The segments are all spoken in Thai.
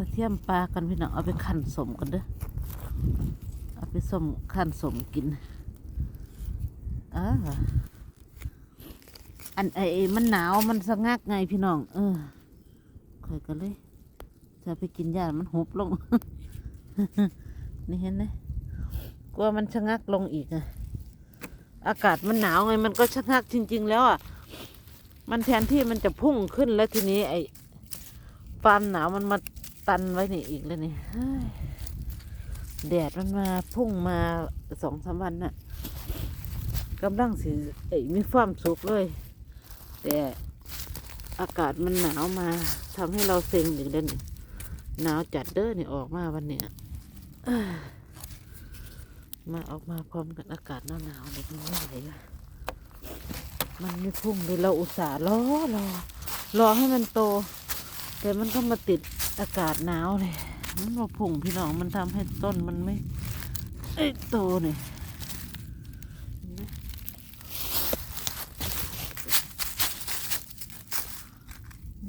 ระเทียมปลากันพี่น้องเอาไปคั่นสมกันเด้อเอาไปสมคั่นสมกินอ่าอันไอ้มันหนาวมันสะงักไงพี่น้อง เออค่อยกันเลย จะไปกินยามันหุบลง นี่เห็นไหมกลัวมันชะงักลงอีกอะอากาศมันหนาวไงมันก็ชะงักจริง ๆ แล้วอะ มันแทนที่มันจะพุ่งขึ้นแล้วทีนี้ไอ้ความหนาวมันมา ตันไว้นี่อีกแล้วนี่ยแดดมันมาพุ่งมาสองสามวันน่ะกำลังสิไอ้มีความสุขเลย แต่อากาศมันหนาวมาทำให้เราเซ็งอีกแล้วนี่หนาวจัดเด้อนี่ออกมาวันเนี้ยมาออกมาพร้อมกันอากาศหนาวๆเลยมันไม่ไหวอะมันไม่พุ่งเลยเราอุตส่าห์รอรอรอให้มันโต แต่มันก็มาติดอากาศหนาวเลยมันมาพุ่งพี่น้องมันทำให้ต้นมันไม่เอ้โตเนี่ย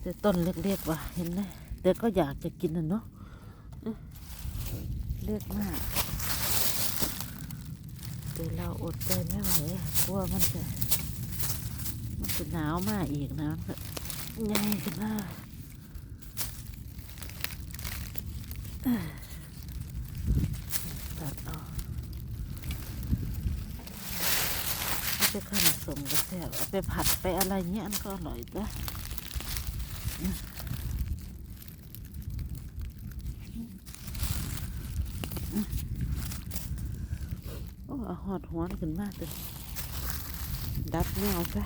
แต่ต้นเล็กๆว่ะเห็นไหมแต่ก็อยากจะกินนะเนาะเล็กมากแต่เราอดใจไม่ไหวกลัวมันจะมันจะหนาวมากอีกนะมันใหญ่ขึ้นมาก ตัดเอาเอาไปขันสมกระแสบเอาไปผัดไปอะไรเงี้ยอันก็อร่อยจ้ะโอ้เอหอดหัวขึ้นมากเลยดับแนวไป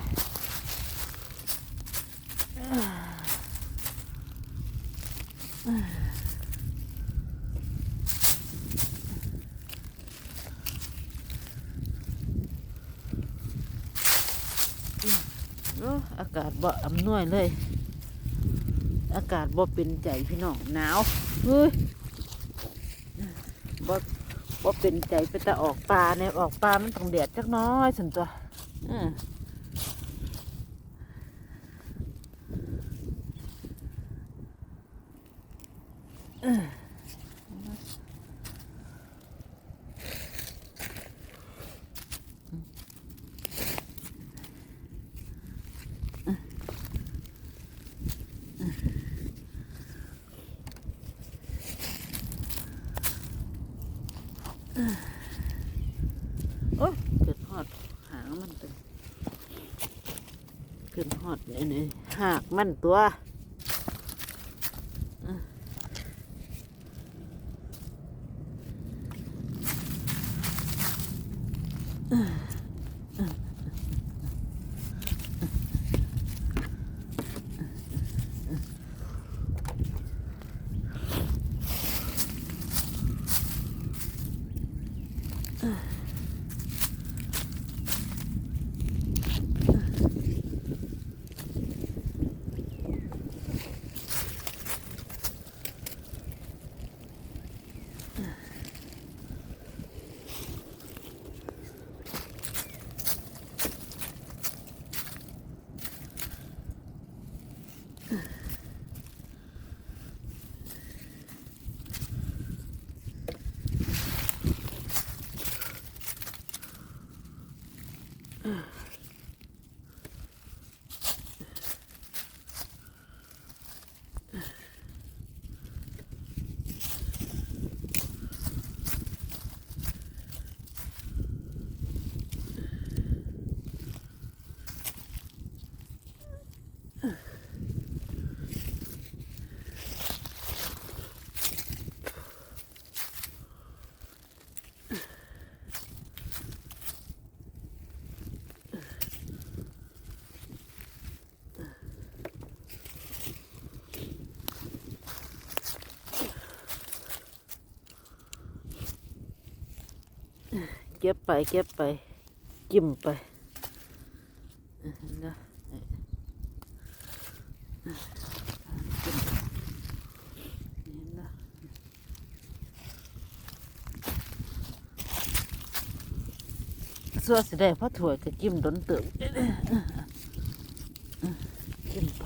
โอ้อากาศ บ่อำนวยเลย อากาศบ่เป็นใจพี่น้องหนาวเฮ้ยบ่บ่เป็นใจไปแต่ออกปลาเนี่ยออกปลามันต้องแดดจักน้อยสันตัวเออ โอ้ยเกิดหอดหางมันเป็นเกิดหอดเนี่นี่หากมันตัวเออ เก็บไปเก็บไป จิ้มไปนะเออเออจิ้มเห็นนะส่วนสิได้พอถั่วยก็จิ้มดนเติมจิ้มไป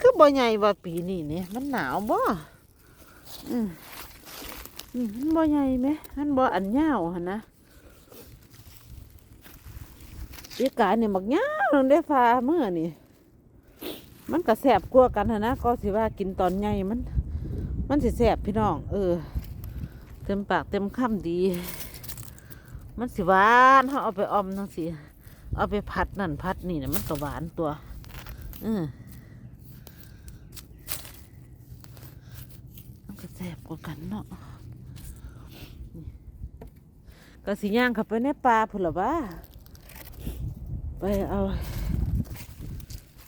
คือบ่ใหญ่ว่าปีนี้เนี่ยมันหนาวบ่อืมมันบ่ใหญ่ไหมมันบ่อันยาวหนะปีกายเนี่ยมักยาวลงได้ฟ้าเมื่อนี่มันก็แสบกลัวกันหั่นะก็สิว่ากินตอนใหญ่มัน มันสิแสบพี่น้อง เออ เต็มปากเต็มคำดี มันสิหวานเขาเอาไปอมทั้งสิเอาไปผัดนั่นผัดนี่นะมันก็หวานตัวเออมัน กว่ากันเนาะก็สิย่างเข้าไปในป่าพุ่นละบ้าไปเอา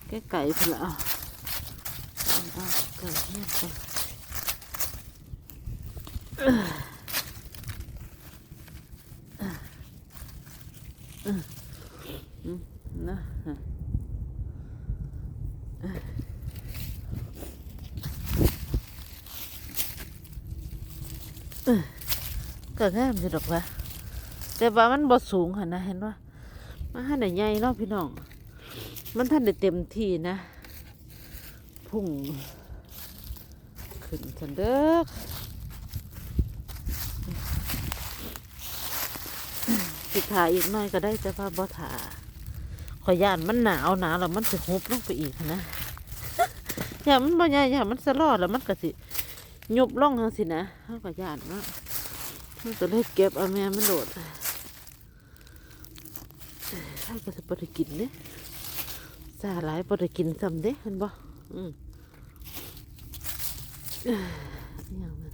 แก่ไก่พุ่นละเอาเอาเอาไก่เนี่ยไปนะฮะเออ ก็งามอยู่ดอกวะแต่ว่ามันบ่สูงค่ะนะเห็นว่ามันท่านได้ใหญ่เนาะพี่น้อง มันท่านได้เต็มที่นะ พุ่ง ขึ้นสันเด้อสิถ่ายอีกหน่อยก็ได้แต่ว่าบ่ถ่าขอย่านมันหนาวหนาวแล้วมันจะหุบลงไปอีกนะอย่ามันบ่ใหญ่อย่ามันสลอดแล้วมันก็สิยุบลงจังสินะเฮาก็ย่านเนาะ มันก็เลยเก็บเอาแม่มันโดดถ้าก็สิบ่ได้กินเนี่ยสาหลายบ่ได้กินซ้ำเด้เห็นบ่อืมเอ้ออิหยังมัน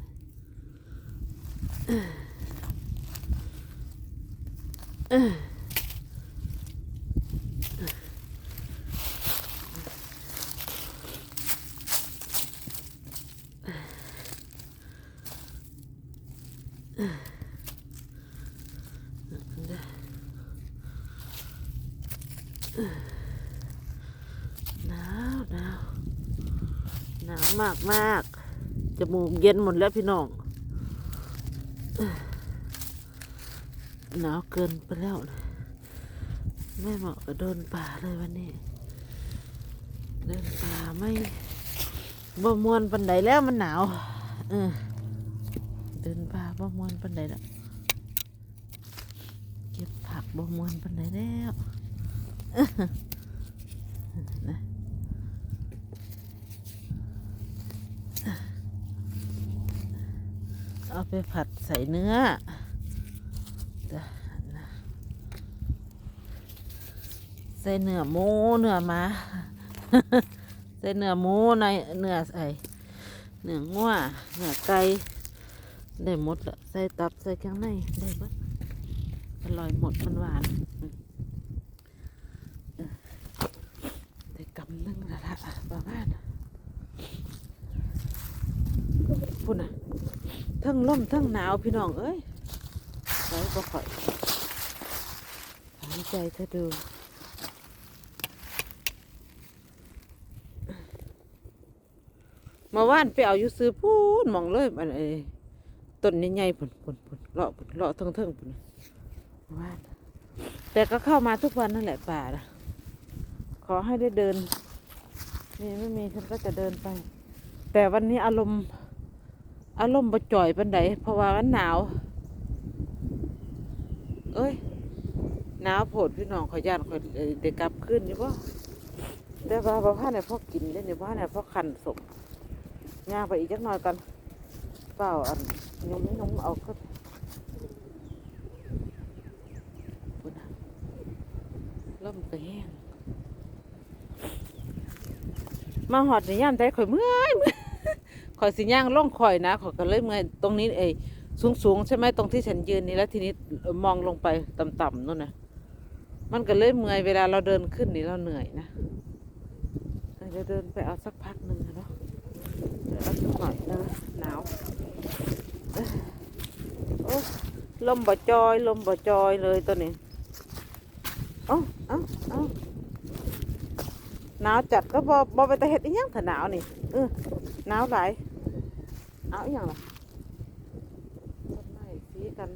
เอ้อเอ้อ หนาวหนาวหนาวมากมากจมูกเย็นหมดแล้วพี่น้องหนาวเกินไปแล้วนะไม่เหมาะกับเดินป่าเลยวันนี้เดินป่าไม่บ่มวนปันใดแล้วมันหนาวเออเดินป่าบ่มวนปันใดแล้วเก็บผักบ่มวนปันใดแล้ว เอาไปผัดใส่เนื้อใส่เนื้อหมูเนื้อมาใส่เนื้อหมูในเนื้อใส่เนื้องัวเนื้อไก่ได้หมดละใส่ตับใส่เครื่องในได้เบิดอร่อยหมดมันหวาน ได้กำนึงและละ ประมาณพุ่นอะทั้งล่มทั้งหนาวพี่น้องเอ้ยไปบ่ค่อยหายใจเธอดูมาว่านไปเอาอยู่ซื้อพูนมองเลยมันไอ้ต้นใหญ่ๆพุ่นพุ่นพุ่นเลาะเลาะเทิงๆพุ่นน่ะมาว่านแต่ก็เข้ามาทุกวันนั่นแหละป่านะขอให้ได้เดิน มีไม่มีฉันก็จะเดินไป แต่วันนี้อารมณ์อารมณ์ประจ่อยปันไดเพราะว่ามันหนาว เอ้ยหนาวโผดพี่น้องขอยย่านขอยเอ่อเด็กกลับขึ้นนี่ป่แต่ว่าบ่พ่าเนี่ยพ่อกินได้เนี่ยพ่อเนี่ยพ่อขันสมย่างไปอีกจักหน่อยกันเปล่าอันยมยมเอาก็ปุ่นน่ะลมก็แห้ง มาหอดในย่ามใจข่อยเมื่อยข่อยสิย่างล่องข่อยนะข่อยก็เลยเมื่อยตรงนี้เอ้สูงสูงๆใช่ไหมตรงที่ฉันยืนนี่แล้วทีนี้มองลงไปต่ำๆนู่นนะมันก็เลยเมื่อยเวลาเราเดินขึ้นนี่เราเหนื่อยนะเดี๋ยวเดินไปเอาสักพักหนึ่งนะเนาะเดี๋ยวเอาสักหน่อยเออหนาวโอ้ลมบ่จอย ลมบ่จอยเลยตัวนี้เอ้าเอ้าเอ้า หนาวจัดก็บอบอไปแต่เห็ดอีหยังถ้าหนาวนี่เออหนาวหลายเอาอีหยังล่ะต้นไม้สีกัน